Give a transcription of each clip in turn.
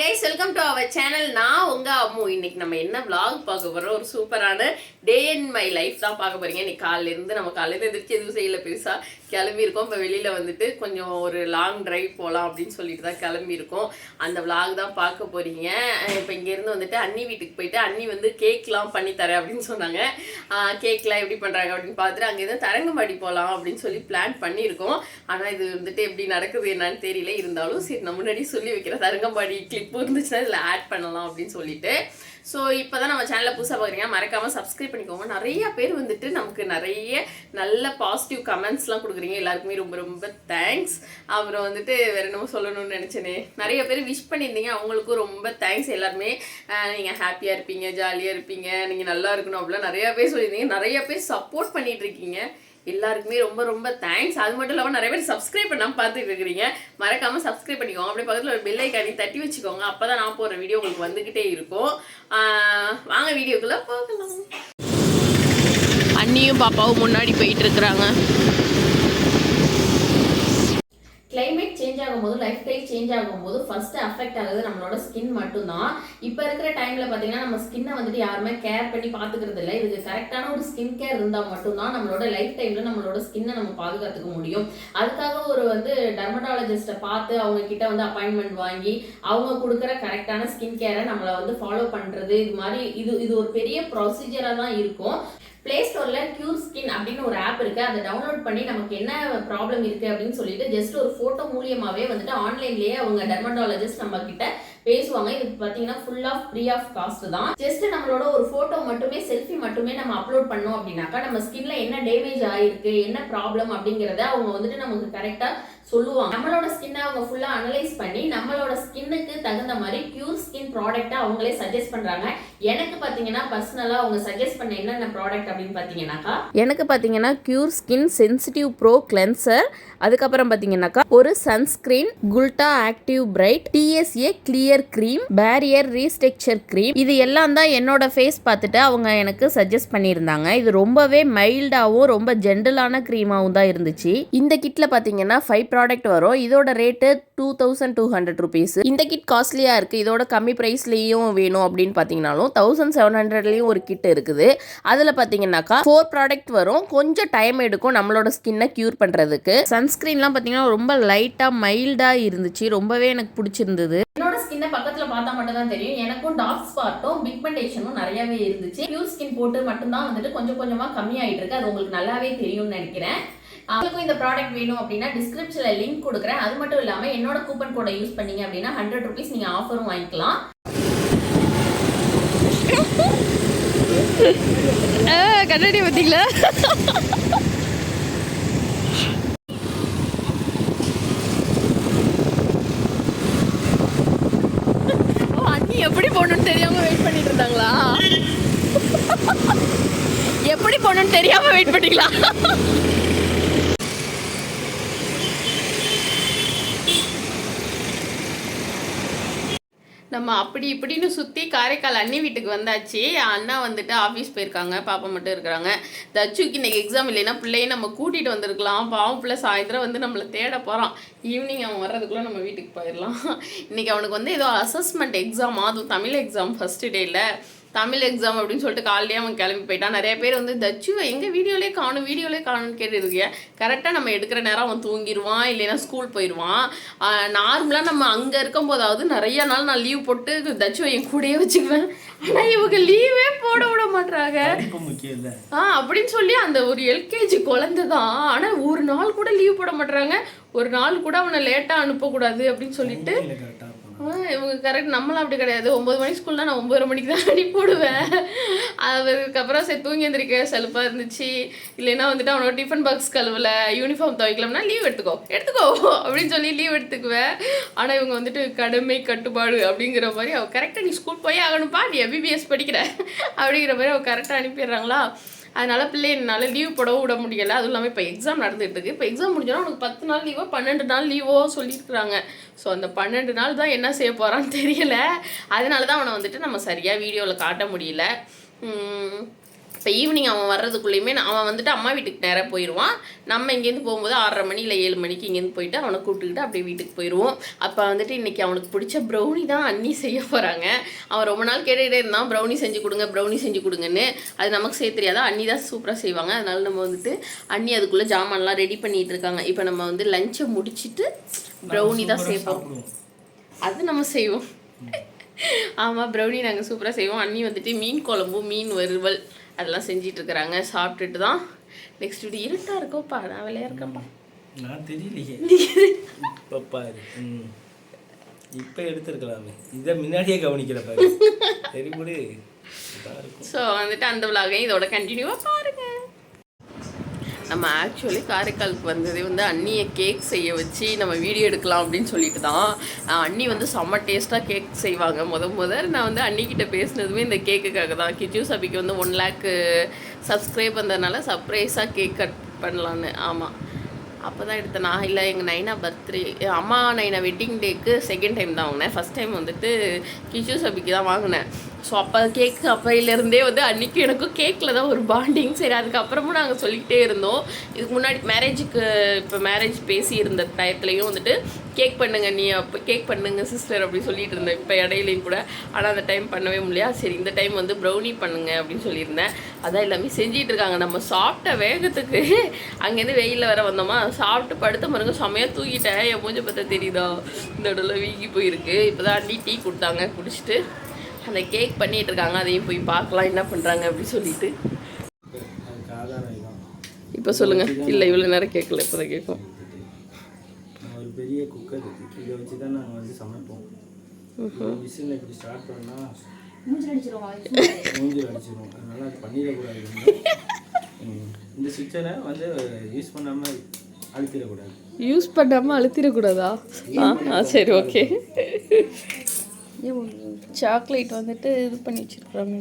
Guys welcome to our channel நான் உங்க அம்மு. இன்னைக்கு நம்ம என்ன விளாக் பார்க்க போகிறோம் ஒரு சூப்பரான டே இன் மை லைஃப் தான் பார்க்க போறீங்க. இன்னைக்கு காலையிலேருந்து நம்ம காலையிலேருந்து எதிர்த்து எதுவும் செய்யல பெருசாக கிளம்பியிருக்கோம். இப்போ வெளியில் வந்துட்டு கொஞ்சம் ஒரு லாங் ட்ரைவ் போகலாம் அப்படின்னு சொல்லிட்டு தான் கிளம்பியிருக்கோம். அந்த vlog தான் பார்க்க போகிறீங்க இப்போ இங்கேருந்து வந்துட்டு அண்ணி வீட்டுக்கு போயிட்டு அண்ணி வந்து கேக்லாம் பண்ணி தரேன் அப்படின்னு சொன்னாங்க. கேக்லாம் எப்படி பண்ணுறாங்க அப்படின்னு பார்த்துட்டு அங்கேருந்து தரங்கம்பாடி போகலாம் அப்படின்னு சொல்லி பிளான் பண்ணியிருக்கோம். ஆனால் இது வந்துட்டு எப்படி நடக்குது என்னன்னு தெரியல. இருந்தாலும் சரி நான் முன்னாடி சொல்லி வைக்கிறேன். தரங்கம்பாடி கிளிப்பு இருந்துச்சுன்னா இதில் ஆட் பண்ணலாம் அப்படின்னு சொல்லிட்டு. ஸோ இப்போ தான் நம்ம சேனலை புதுசாக பார்க்குறீங்க. மறக்காமல் சப்ஸ்கிரைப் பண்ணிக்கோங்க. நிறைய பேர் வந்துட்டு நமக்கு நிறைய நல்ல பாசிட்டிவ் கமெண்ட்ஸ்லாம் கொடுக்குறீங்க. எல்லாருக்குமே ரொம்ப ரொம்ப தேங்க்ஸ் அப்புறம் வந்துட்டு வேறு என்னமோ சொல்லணும்னு நினச்சேனே. நிறைய பேர் விஷ் பண்ணியிருந்தீங்க. அவங்களுக்கும் ரொம்ப தேங்க்ஸ் எல்லாருமே. நீங்கள் ஹாப்பியாக இருப்பீங்க ஜாலியாக இருப்பீங்க. நீங்கள் நல்லா இருக்கணும் அப்படிலாம் நிறைய பேர் சொல்லியிருந்தீங்க. நிறைய பேர் சப்போர்ட் பண்ணிகிட்ருக்கீங்க இருக்கீங்க. எல்லாருக்குமே ரொம்ப ரொம்ப தேங்க்ஸ் அது மட்டும் இல்லாமல் நிறைய பேர் சப்ஸ்கிரைப் பண்ணாமல் பார்த்துட்டு இருக்கிறீங்க. மறக்காமல் சப்ஸ்கிரைப் பண்ணிக்கோங்க. அப்படியே பக்கத்தில் ஒரு பெல்லை ஐக்கானி தட்டி வச்சுக்கோங்க. அப்போ தான் நான் போகிற வீடியோ உங்களுக்கு வந்துக்கிட்டே இருக்கும். வாங்க வீடியோக்குள்ளே போகலாம். அண்ணியும் பாப்பாவும் முன்னாடி போயிட்டு இருக்கிறாங்க. கிளைமேட் சேஞ்ச் ஆகும்போது லைஃப் ஸ்டைல் சேஞ்ச் ஆகும்போது ஃபர்ஸ்ட் அஃபெக்ட் ஆகுது நம்மளோட ஸ்கின் மட்டும்தான். இப்போ இருக்கிற டைம்ல பார்த்தீங்கன்னா நம்ம ஸ்கின்னை வந்துட்டு யாருமே கேர் பண்ணி பார்த்துக்கிறது இல்லை. இதுக்கு கரெக்டான ஒரு ஸ்கின் கேர் இருந்தால் மட்டும்தான் நம்மளோட லைஃப் டைம்ல நம்மளோட ஸ்கின்னை நம்ம பாதுகாத்துக்க முடியும். அதுக்காக ஒரு வந்து டெர்மட்டாலஜிஸ்ட்டை பார்த்து அவங்க கிட்ட வந்து அப்பாயின்மெண்ட் வாங்கி அவங்க கொடுக்குற கரெக்டான ஸ்கின் கேரை நம்மளை வந்து ஃபாலோ பண்ணுறது இது மாதிரி இது இது ஒரு பெரிய ப்ரொசீஜராக தான் இருக்கும். ப்ளே ஸ்டோரில் கியூர் ஸ்கின் அப்படின்னு ஒரு ஆப் இருக்கு. அதை டவுன்லோட் பண்ணி நமக்கு என்ன ப்ராப்ளம் இருக்கு அப்படின்னு சொல்லிட்டு ஜஸ்ட் ஒரு ஃபோட்டோ மூலியமாவே வந்துட்டு ஆன்லைன்லயே அவங்க டெர்மட்டாலஜிஸ்ட் நம்ம கிட்ட பேசுவாங்க. இது பார்த்தீங்கன்னா full of free of cost தான். ஜஸ்ட் நம்மளோட ஒரு ஃபோட்டோ மட்டுமே செல்ஃபி மட்டுமே நம்ம அப்லோட் பண்ணோம் அப்படின்னாக்கா நம்ம ஸ்கின்ல என்ன டேமேஜ் ஆயிருக்கு என்ன ப்ராப்ளம் அப்படிங்கிறத அவங்க வந்துட்டு நமக்கு கரெக்டாக சொல்லுவாங்க. நம்மளோட ஸ்கின்னை அவங்க ஃபுல்லாக அனலைஸ் பண்ணி நம்மளோட ஸ்கின்னுக்கு தகுந்த மாதிரி பியூர் ஸ்கின் ப்ராடக்ட்டை அவங்களே சஜஸ்ட் பண்ணுறாங்க எனக்கு பார்த்தீங்கன்னா பர்சனலாக அவங்க சஜஸ்ட் பண்ண என்னென்ன ப்ராடக்ட் அப்படின்னு பார்த்தீங்கன்னாக்கா எனக்கு பார்த்தீங்கன்னா cure skin sensitive pro cleanser அதுக்கப்புறம் பார்த்தீங்கன்னாக்கா ஒரு sunscreen குல்டா active bright TSA clear cream barrier restructure cream இது எல்லாம் தான் என்னோட ஃபேஸ் பார்த்துட்டு அவங்க எனக்கு சஜஸ்ட் பண்ணியிருந்தாங்க. இது ரொம்பவே மைல்டாகவும் ரொம்ப ஜென்டலான க்ரீமாகவும் தான் இருந்துச்சு. இந்த கிட்ல பார்த்தீங்கன்னா ஃபைவ் ப்ராடக்ட் வரும். இதோட rate two thousand two hundred rupees இந்த கிட் காஸ்ட்லியாக இருக்குது இதோட கம்மி ப்ரைஸ்லேயும் வேணும் அப்படின்னு பார்த்தீங்கனாலும் தௌசண்ட் செவன் ஹண்ட்ரட்லேயும் ஒரு கிட் இருக்குது. அதில் பார்த்தீங்கன்னாக்கா ஃபோர் ப்ராடக்ட் வரும். கொஞ்சம் டைம் எடுக்கும் நம்மளோட ஸ்கின்னை க்யூர் பண்ணுறதுக்கு சன்ஸ்க்ரீன்லாம் பார்த்தீங்கன்னா ரொம்ப லைட்டாக மைல்டாக இருந்துச்சு. ரொம்பவே எனக்கு பிடிச்சிருந்தது. என்னோட ஸ்கின்னை பக்கத்துல பார்த்தா மட்டும் தான் தெரியும். எனக்கும் டார்க் ஸ்பாட்டும் பிக்மெண்டேஷனும் நிறையவே இருந்துச்சு. பியூர் ஸ்கின் போட்டு மட்டும்தான் வந்துட்டு கொஞ்சம் கொஞ்சமா கம்மியாயிட்டு இருக்கு. அது உங்களுக்கு நல்லாவே தெரியும்னு நினைக்கிறேன். உங்களுக்கும் இந்த ப்ராடக்ட் வேணும் அப்படின்னா டிஸ்கிரிப்ஷனில் லிங்க் கொடுக்குறேன். அது மட்டும் இல்லாமல் என்னோட கூப்பன் கோடை யூஸ் பண்ணீங்க அப்படின்னா ஹண்ட்ரட் ருபீஸ் நீங்கள் ஆஃபரும் வாங்கிக்கலாம். கண்ணாடி பார்த்தீங்களா? ஓ அண்ணி எப்படி போகணும்னு தெரியாம வெயிட் பண்ணிட்டு இருந்தாங்களா? எப்படி போகணும்னு தெரியாம வெயிட் பண்ணிக்கலாம். நம்ம அப்படி இப்படின்னு சுற்றி காரைக்கால் அண்ணி வீட்டுக்கு வந்தாச்சு. அண்ணா வந்துட்டு ஆஃபீஸ் போயிருக்காங்க. பாப்பா மட்டும் இருக்கிறாங்க. தச்சுக்கு இன்னைக்கு எக்ஸாம் இல்லைன்னா பிள்ளையை நம்ம கூட்டிகிட்டு வந்திருக்கலாம். பாவம் பிள்ளை சாயந்தரம் வந்து நம்மளை தேட போகிறான் ஈவினிங் அவன் வர்றதுக்குள்ளே நம்ம வீட்டுக்கு போயிடலாம். இன்னைக்கு அவனுக்கு வந்து ஏதோ அசஸ்மெண்ட் எக்ஸாம் அதுவும் தமிழ் எக்ஸாம் ஃபஸ்ட்டு டேயில் தமிழ் எக்ஸாம் அப்படின்னு சொல்லிட்டு காலையிலே அவன் கிளம்பி போயிட்டான். நிறைய பேர் வந்து தச்சு எங்க வீடியோலே காணும் வீடியோலே காணும்னு கேட்டுருக்கீங்க. கரெக்டாக நம்ம எடுக்கிற நேரம் அவன் தூங்கிடுவான் இல்லைன்னா ஸ்கூல் போயிடுவான் நார்மலாக நம்ம அங்கே இருக்கும்போதாவது நிறைய நாள் நான் லீவ் போட்டு தச்சுவை என் கூடயே வச்சுக்குவேன். ஆனால் இவங்க லீவே போட விட இல்லை. ஆ அப்படின்னு சொல்லி அந்த ஒரு எல்கேஜி குழந்தை தான். ஆனால் ஒரு நாள் கூட லீவ் போட மாட்றாங்க. ஒரு நாள் கூட அவனை லேட்டாக அனுப்பக்கூடாது அப்படின்னு சொல்லிட்டு இல்லை கரெக்டாக இருக்கணும் ஆ, இவங்க கரெக்ட் நம்மளாம் அப்படி கிடையாது. ஒம்பது மணி ஸ்கூல்னா நான் ஒம்பது மணிக்கு தான் அடி போடுவேன். அதுக்கப்புறம் சரி தூங்கி எந்திரிக்க செலுப்பாக இருந்துச்சு. இல்லைன்னா வந்துட்டு அவனோட டிஃபன் பாக்ஸ் கழுவல யூனிஃபார்ம் துவைக்கலாம்னா லீவ் எடுத்துக்கோ. எடுத்துக்கோ அப்படின்னு சொல்லி லீவ் எடுத்துக்குவேன். ஆனால் இவங்க வந்துட்டு கடமை கட்டுப்பாடு அப்படிங்கிற மாதிரி அவள் கரெக்டாக நீ ஸ்கூல் போய் ஆகணும்ப்பா நீ எம்பிபிஎஸ் படிக்கிற அப்படிங்கிற மாதிரி அவள் கரெக்டாக அனுப்பிடுறாங்களா? அதனால பிள்ளை என்னால் லீவ் போடவும் விட முடியலை. அதுவும் இல்லாமல் இப்போ எக்ஸாம் நடந்துட்டு இருக்கு. இப்போ எக்ஸாம் முடிஞ்சோன்னா உனக்கு பத்து நாள் லீவோ பன்னெண்டு நாள் லீவோ சொல்லியிருக்கிறாங்க. ஸோ அந்த பன்னெண்டு நாள் தான் என்ன செய்ய போகிறான்னு தெரியல. அதனால தான் அவனை வந்துட்டு நம்ம சரியாக வீடியோவில் காட்ட முடியல. இப்போ ஈவினிங் அவன் வர்றதுக்குள்ளேயுமே நான் அவன் வந்துட்டு அம்மா வீட்டுக்கு நேராக போயிடுவான் நம்ம இங்கேருந்து போகும்போது ஆறரை மணி இல்லை ஏழு மணிக்கு இங்கேருந்து போயிட்டு அவனை கூப்பிட்டுக்கிட்டு அப்படியே வீட்டுக்கு போயிடுவோம் அப்போ வந்துட்டு இன்னைக்கு அவனுக்கு பிடிச்ச ப்ரௌனி தான் அண்ணி செய்ய போகிறாங்க அவன் ரொம்ப நாள் கேட்டுகிட்டே இருந்தான். ப்ரௌனி செஞ்சு கொடுங்க ப்ரௌனி செஞ்சு கொடுங்கன்னு. அது நமக்கு செய்ய தெரியாதா? அண்ணி தான் சூப்பராக செய்வாங்க. அதனால நம்ம வந்துட்டு அண்ணி அதுக்குள்ளே ஜாமான்லாம் ரெடி பண்ணிட்டு இருக்காங்க. இப்போ நம்ம வந்து லஞ்சை முடிச்சிட்டு ப்ரௌனி தான் செய்வோம் அது நம்ம செய்வோம். ஆமாம் ப்ரௌனி நாங்கள் சூப்பராக செய்வோம். அண்ணி வந்துட்டு மீன் குழம்பு மீன் வறுவல். அதெல்லாம் செஞ்சிட்டு இருக்கிறாங்க சாப்பிட்டுட்டு தான் நெக்ஸ்ட் வீடு இருட்டா இருக்கோப்பா நான் வேலையா இருக்கேன்ப்பா நான் தெரியலையே. இப்போ பாரு. இப்போ எடுத்துருக்கலாமே. இதை முன்னாடியே கவனிக்கல பாரு. சரி ஸோ வந்துட்டு அந்த விலாகையும் இதோட கண்டினியூவாக பாருங்க. நம்ம ஆக்சுவலி காரைக்காலுக்கு வந்ததே வந்து அண்ணியை கேக் செய்ய வச்சு நம்ம வீடியோ எடுக்கலாம் அப்படின்னு சொல்லிட்டு தான். அண்ணி வந்து செம்ம டேஸ்ட்டாக கேக் செய்வாங்க. முத முதல் நான் வந்து அண்ணிக்கிட்ட பேசினதுமே இந்த கேக்குக்காக தான். கிச்சு சபிக்கு வந்து ஒன் லேக்கு சப்ஸ்கிரைப் வந்ததுனால சர்ப்ரைஸாக கேக் கட் பண்ணலான்னு. ஆமாம் அப்போ தான் எடுத்தேன். நான் இல்லை எங்கள் நைனா பர்த்டே அம்மா நைனா வெட்டிங் டேக்கு செகண்ட் டைம் தான் வாங்கினேன். ஃபஸ்ட் டைம் வந்துட்டு கிச்சு சபிக்கு தான் வாங்கினேன். ஸோ அப்போ கேக் அப்பையிலேருந்தே வந்து அன்றைக்கி எனக்கும் கேக்கில் தான் ஒரு பாண்டிங் சரி அதுக்கப்புறமும் நாங்கள் சொல்லிக்கிட்டே இருந்தோம். இதுக்கு முன்னாடி மேரேஜுக்கு இப்போ மேரேஜ் பேசி இருந்த டயத்துலையும் வந்துட்டு கேக் பண்ணுங்க நீ அப்போ கேக் பண்ணுங்க சிஸ்டர் அப்படி சொல்லிட்டு இருந்தேன். இப்போ இடையிலையும் கூட ஆனால் அந்த டைம் பண்ணவே முடியா சரி இந்த டைம் வந்து ப்ரௌனி பண்ணுங்க அப்படின்னு சொல்லியிருந்தேன். அதான் எல்லாமே செஞ்சிட்டு இருக்காங்க. நம்ம சாப்பிட்ட வேகத்துக்கு அங்கேருந்து வெயிலில் வர வந்தோமா? சாப்பிட்டு படுத்த பாருங்க செமையாக தூக்கிட்டேன் என் மூஞ்ச பார்த்தா தெரியுதா? இந்த இடத்துல வீங்கி போயிருக்கு. இப்போ தான் அண்ணி டீ கொடுத்தாங்க குடிச்சிட்டு. அந்த கேக் பண்ணிட்டு இருக்காங்க அதையும் போய் பார்க்கலாம் என்ன பண்ணுறாங்க அப்படின்னு சொல்லிட்டு. அதுக்கு ஆதாரம் இதான் இப்போ சொல்லுங்க. இல்லை இவ்வளோ நேரம் கேட்கல இப்போ தான் கேட்கும் ஒரு பெரிய குக்கர் இதை வச்சு தான் நாங்கள் வந்து சமைப்போம். மிஷினில் இப்படி ஸ்டார்ட் பண்ணால் மூஞ்சில் அடிச்சிடும் அதனால அது பண்ணிடக்கூடாது. இந்த சுவிட்சரை வந்து யூஸ் பண்ணாமல் அழுத்திடக்கூடாது யூஸ் பண்ணாமல் அழுத்திடக்கூடாதா ஆ ஆ சரி ஓகே. சாக்லேட் வந்துட்டு இது பண்ணி வச்சிருக்காங்க.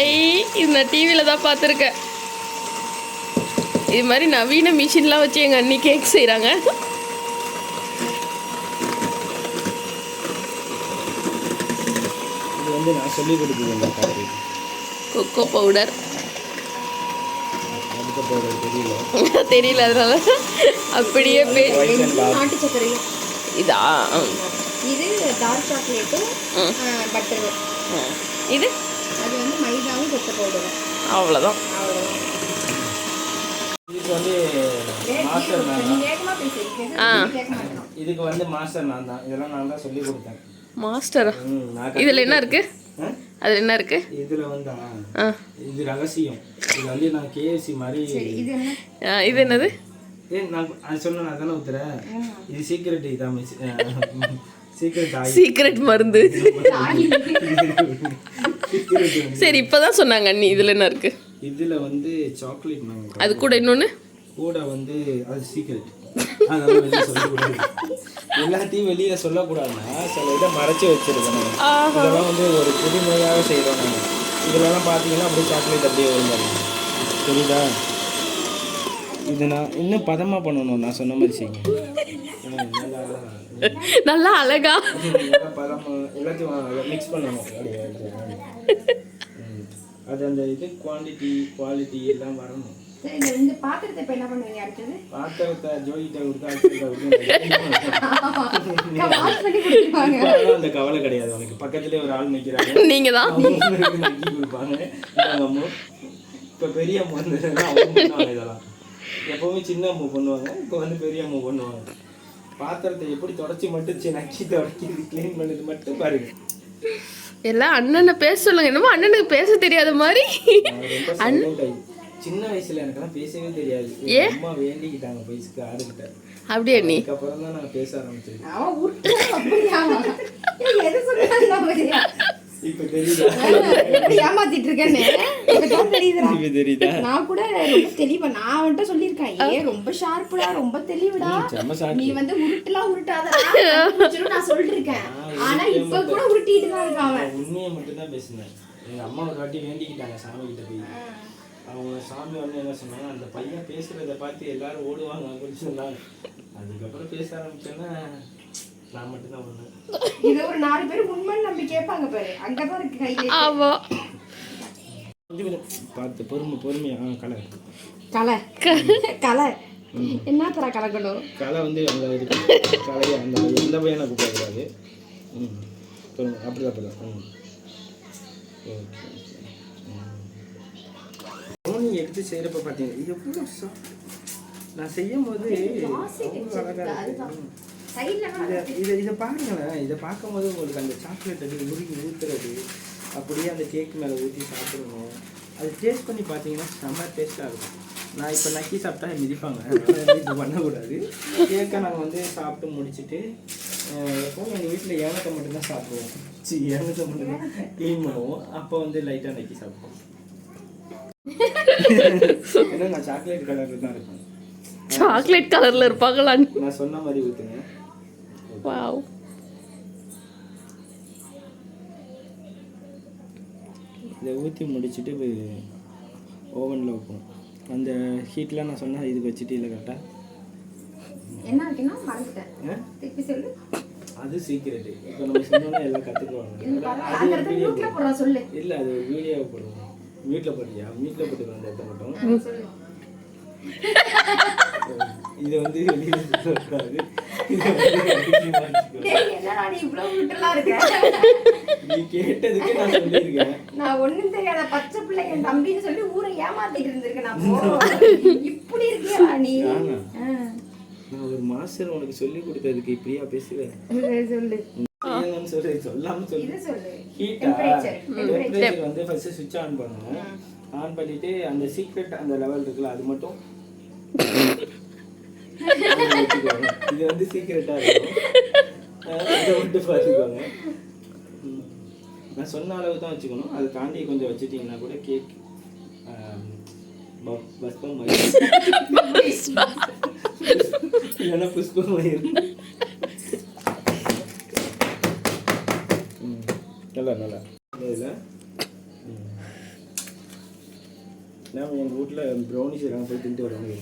ஐ இது நான் டிவியில் தான் பார்த்துருக்கேன். இது மாதிரி நவீன மிஷின்லாம் வச்சு எங்கள் அண்ணி கேக் செய்கிறாங்க கொக்கோ பவுடர் தெரியல. தெரியல அதனால அப்படியே நாட்டு சர்க்கரையும் இதா? இது டார்க் சாக்லேட்டும். பட்டரும். இது? அது வந்து மைதாவும் கொத்த பவுடரும் அவ்வளோதான் இதுக்கு வந்து மாஸ்டர் நான் தான். இதெல்லாம் நான் தான் சொல்லி கொடுத்தேன். மாஸ்டரா இதில் என்ன இருக்கு? அதில் என்ன இருக்கு? இதுல வந்து? ஆ. இது ரகசியம். இது வந்து நான் கேஎஃப்சி மாதிரி இது என்ன? ஆ, இது என்னது? ஏ நான் அது சொன்ன நான் தானே ஊத்துறேன். இது சீக்கிரட் இதான் சீக்கிரட் சீக்ரெட் மருந்து. சரி இப்பதான் சொன்னாங்க அண்ணி இதுல என்ன இருக்கு? இதுல வந்து சாக்லேட் அது கூட இன்னொன்னு? கூட வந்து அது சீக்கிரட் சொல்லக்கூடாது எல்லாத்தையும் வெளியே சொல்லக்கூடாதுன்னா சில இதை மறைச்சு வச்சிருக்கேன் நான். இதெல்லாம் வந்து ஒரு புதுமையாக செய்கிறோம் நாங்கள் இதுலலாம் பார்த்தீங்கன்னா அப்படியே சாக்லேட் அப்படியே வரும் தெரியுதா இது நான் இன்னும் பதமாக பண்ணணும் நான் சொன்ன மாதிரி செய்யுங்க. நல்லா அழகா. எல்லாத்தையும் மிக்ஸ் பண்ணணும். அது அந்த இது குவான்டிட்டி குவாலிட்டி எல்லாம் வரணும். சரி இந்த ரெண்டு பாத்திரத்தை இப்போ என்ன பண்ணுவீங்க? அடுத்தது பாத்திரத்தை ஜோதிட்ட கொடுத்தா அந்த கவலை கிடையாது. உனக்கு பக்கத்துலேயே ஒரு ஆள் நிற்கிறாங்க நீங்க தான் நக்கி கொடுப்பாங்க. இப்போ பெரிய அம்மு இதெல்லாம். எப்பவுமே சின்ன அம்மு பண்ணுவாங்க. இப்போ வந்து பெரிய அம்மு பண்ணுவாங்க. பாத்திரத்தை எப்படி தொடச்சி மட்டும் நக்கி தொடக்கி க்ளீன் பண்ணது மட்டும் பாருங்க. எல்லாம் அண்ணனை பேச சொல்லுங்க. என்னமோ அண்ணனுக்கு பேச தெரியாத மாதிரி. ஆகி- சின்ன வயசுல எனக்கெல்லாம் பேசவே தெரியாது. அம்மா வேண்டிக்கிட்டாங்க வயசுக்கு ஆடுகிட்ட அப்படியே நீ? அதுக்கப்புறம் தான் நான் பேச அவன் எது இப்போ தெரியுதா? எப்படி ஏமாத்திட்டு இருக்கேன்னு. இப்போ தெரியுதா? நான் கூட ரொம்ப தெளிவா நான் அவன்கிட்ட சொல்லியிருக்கேன். ஏ ரொம்ப ஷார்ப்புடா ரொம்ப தெளிவுடா. நீ வந்து உருட்டுலாம் கண்டுபிடிச்சிரும் நான் சொல்லிருக்கேன். ஆனா இப்ப கூட உருட்டிட்டு தான் இருக்கான் அவன். நான் உண்மையை மட்டும்தான் பேசினேன். எங்க அம்மா ஒரு வாட்டி வேண்டிக்கிட்டாங்க சாமி கிட்ட போய் அவங்க சாமி வந்து என்ன சொன்னாங்க அந்த பையன் பேசுறத பார்த்து எல்லாரும் ஓடுவாங்க அப்படின்னு சொன்னாங்க. அதுக்கப்புறம் பேச ஆரம்பிச்சோன்னா நான் மட்டும்தான் ஒன்று இது ஒரு நாலு பேர் உண்மைன்னு நம்பி கேட்பாங்க பாரு. அங்கதான் இருக்கு கையில பார்த்து பொறுமை பொறுமையா ஆ கலை. கலை. கலை. என்ன தர கலக்கணும் கலை வந்து அங்கே இருக்கு கலையை அந்த எந்த பையனை கூப்பிடக்கூடாது? ம். பொறுமை அப்படிதான் அப்படிதான். ம். ஓகே. எடுத்து செய்கிறப்ப பார்த்தீங்க இது எவ்வளோ நான் செய்யும் போது இதை இதை இதை பாருங்களேன். இதை பார்க்கும்போது உங்களுக்கு அந்த சாக்லேட் அது உருகி ஊற்றுறது அப்படியே அந்த கேக் மேலே ஊற்றி சாப்பிடணும். அது டேஸ்ட் பண்ணி பார்த்தீங்கன்னா செம்ம டேஸ்ட்டாக இருக்கும். நான் இப்போ நக்கி சாப்பிட்டா மிதிப்பாங்க. இது பண்ணக்கூடாது. கேக்கை நாங்கள் வந்து சாப்பிட்டு முடிச்சுட்டு எப்பவும் எங்கள் வீட்டில் ஏனத்தை மட்டும்தான் சாப்பிடுவோம். சி ஏனத்தை மட்டும்தான் க்ளீன் பண்ணுவோம். அப்போ வந்து லைட்டாக நக்கி சாப்பிடுவோம். நான் சாக்லேட் கலரில் தான் இருப்பேன். சாக்லேட் கலர்ல இருப்பாங்களான்னு. நான் சொன்ன மாதிரி ஊற்றுங்க வாவ் இதை ஊற்றி முடிச்சுட்டு ஓவனில் வைப்போம். அந்த ஹீட்லாம் நான் சொன்ன இதுக்கு வச்சுட்டு இல்லை கரெக்டாக என்ன வைக்கணும் மறந்துட்டேன். திருப்பி சொல்லு. அது சீக்கிரட்டு இப்போ நம்ம சொன்னோன்னா எல்லாம் கற்றுக்குவாங்க இல்லை அது வீடியோ போடுவோம். வீட்டில் போட்டியா? வீட்டில் போட்டுக்கலாம் அந்த இடத்த மட்டும் இதை வந்து வெளியில் சொல்லக்கூடாது வந்து நீ கேட்டதுக்கு நான் சொல்லியிருக்கேன். நான் ஒண்ணும் தெரியாத பச்சை பிள்ளை என் தம்பின்னு சொல்லி ஊரை ஏமாத்திட்டு இருந்திருக்கேன் நான். இப்படி இருக்கியா நீ? நான்? ஒரு மாஸ்டர் உனக்கு சொல்லி கொடுத்ததுக்கு இப்படியா பேசுவேன்? சொல்லு. என்னன்னு சொல்லு சொல்லாம சொல்லு இது சொல்லு. ஹீட்டா. டெம்பரேச்சர் வந்து ஃபர்ஸ்ட் சுவிட்ச் ஆன் பண்ணுங்க ஆன் பண்ணிட்டு அந்த சீக்ரெட் அந்த லெவல் இருக்குல்ல அது மட்டும் அதை. இது வந்து சீக்ரெட்டா இருக்கும். அஹ் இதை மட்டும் பார்த்துக்கோங்க. நான் சொன்ன அளவு தான் வச்சுக்கணும். அதை தாண்டி கொஞ்சம் வச்சுட்டீங்கன்னா கூட கேக் பஸ்பம் மாதிரி இல்லைன்னா புஷ்பம் மாதிரி நல்லா நல்லா இதில் நான் எங்கள் வீட்டில் ப்ரௌனி செய்கிறாங்க போய் தின்ட்டு வரவங்க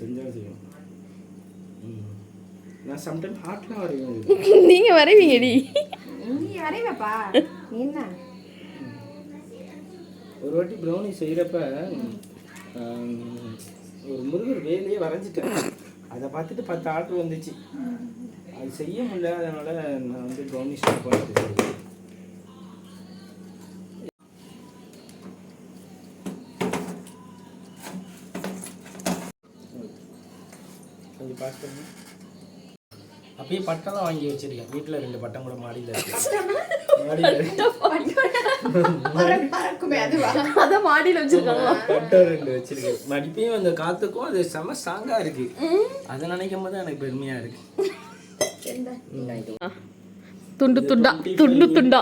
செஞ்சாலும் செய்யும். நான் சம்டைம் ஹார்ட்லாம் வரையும் நீங்க வரைவீங்கடி. நீ வரைவப்பா. என்ன? ஒரு வாட்டி ப்ரௌனி செய்கிறப்ப ஒரு முருகர் வேலையே வரைஞ்சிட்டேன். அதை பார்த்துட்டு பத்து ஆர்டர் வந்துச்சு. அது செய்ய முடியல அதனால நான் வந்து ப்ரௌனி ஸ்டாப் பண்ணிட்டு கொஞ்சம் பாஸ் பண்ணு. அப்பயே பட்டம்லாம் வாங்கி வச்சிருக்கேன். வீட்டில் ரெண்டு பட்டம் கூட மாடியில் இருக்கு. மாடியில் வச்சிருக்காங்க. பட்டம் ரெண்டு வச்சிருக்கேன். மடிப்பையும் அந்த காத்துக்கும். அது செம ஸ்ட்ராங்கா இருக்கு. அதை நினைக்கும் போது எனக்கு பெருமையா இருக்கு. துண்டு துண்டா துண்டு துண்டா.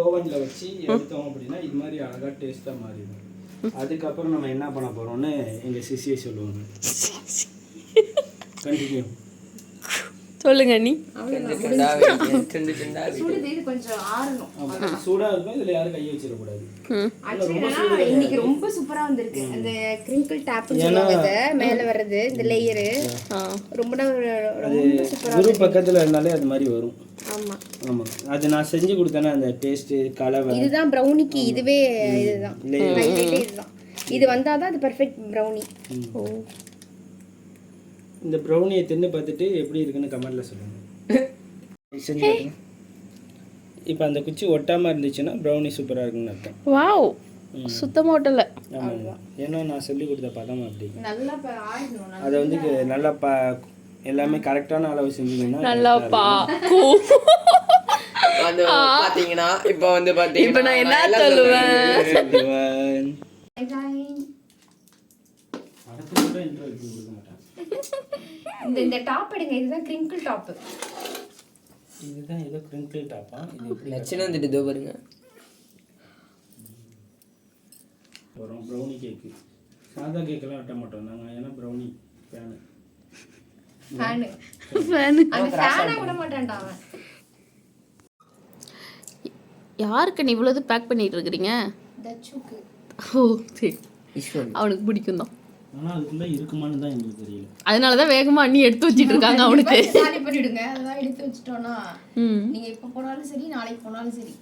ஓவன்ல வச்சு எடுத்தோம் அப்படின்னா இது மாதிரி அழகா டேஸ்டா மாறிடும். அதுக்கப்புறம் நம்ம என்ன பண்ண போறோம்னு எங்க சிசியை சொல்லுவாங்க. கண்டினியூ சொல்லுங்க நீ. கொஞ்சம் ஆறணும். சூடா இருக்கும் இதுல யாரும் கை வச்சிடக்கூடாது. ஆக்சுவலி என்னன்னா இன்னைக்கு ரொம்ப சூப்பரா வந்திருக்கு. அந்த கிரிங்கிள் டேப் சொல்லுவாங்க மேல வர்றது இந்த லேயரு ரொம்ப ரொம்ப சூப்பரா குரு பக்கத்துல இருந்தாலே அது மாதிரி வரும். ஆமா. ஆமா. அது நான் செஞ்சு கொடுத்தேன்னா அந்த டேஸ்ட் கலவை இதுதான் ப்ரௌனிக்கு இதுவே இதுதான். இதுதான். இது வந்தாதான் அது பெர்ஃபெக்ட் ப்ரௌனி ஓ. இந்த ப்ரௌனியை தின்னு பார்த்துட்டு எப்படி இருக்குன்னு கமெண்ட்ல சொல்லுங்க. செஞ்சு. இப்போ அந்த குச்சி ஒட்டாம இருந்துச்சுன்னா ப்ரௌனி சூப்பரா இருக்குன்னு அர்த்தம். வாவ். சுத்தமா ஓட்டல ஆமாங்க ஏன்னா நான் சொல்லி கொடுத்த பதம் அப்படி. நல்லா அதை வந்து நல்லா ப எல்லாமே கரெக்டான அளவு செஞ்சீங்கன்னா நல்லா பா வந்து பாத்தீங்கன்னா இப்போ வந்து பாத்தீங்கன்னா இப்ப நான் என்ன சொல்லுவேன்? அடுத்த கூட இன்டர்வியூ கொடுக்க மாட்டேன். இந்த இந்த டாப் எடுங்க இதுதான் கிரிங்கிள் டாப் இதுதான் ஏதோ கிரிங்கிள் டாப்பா இது எப்படி லட்சணம் வந்துட்டு இதோ பாருங்க. வரும் ப்ரௌனி கேக்கு சாதா கேக்கெல்லாம் வெட்ட மாட்டோம். நாங்கள் ஏன்னா ப்ரௌனி ஃபேனு ஃபேனு ஃபேனு அந்த ஃபேனை விட மாட்டான்டா அவன். யாருக்கு நீ இவ்வளவு பேக் பண்ணிட்டு இருக்கிறீங்க? தச்சுக்கு. ஓ சரி. அவனுக்கு பிடிக்கும் தான் ஆனால் அதுக்குள்ளே இருக்குமான்னு தான் எங்களுக்கு தெரியல. அதனாலதான் வேகமா அண்ணி எடுத்து வச்சிட்டு இருக்காங்க அவனுக்கு. காலி பண்ணிடுங்க அதெல்லாம் எடுத்து வச்சிட்டோம்னா ம். நீங்க எப்ப போனாலும் சரி நாளைக்கு போனாலும் சரி.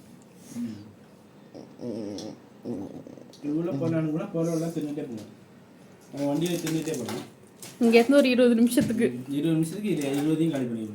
இவ்வளோ போனாலும் கூட பொருளெல்லாம் தின்னுட்டே போகணும் நம்ம வண்டியில் தின்னுட்டே போகணும் இங்க இருந்து ஒரு இருபது நிமிஷத்துக்கு. இருபது நிமிஷத்துக்கு இது இருபதையும் காலி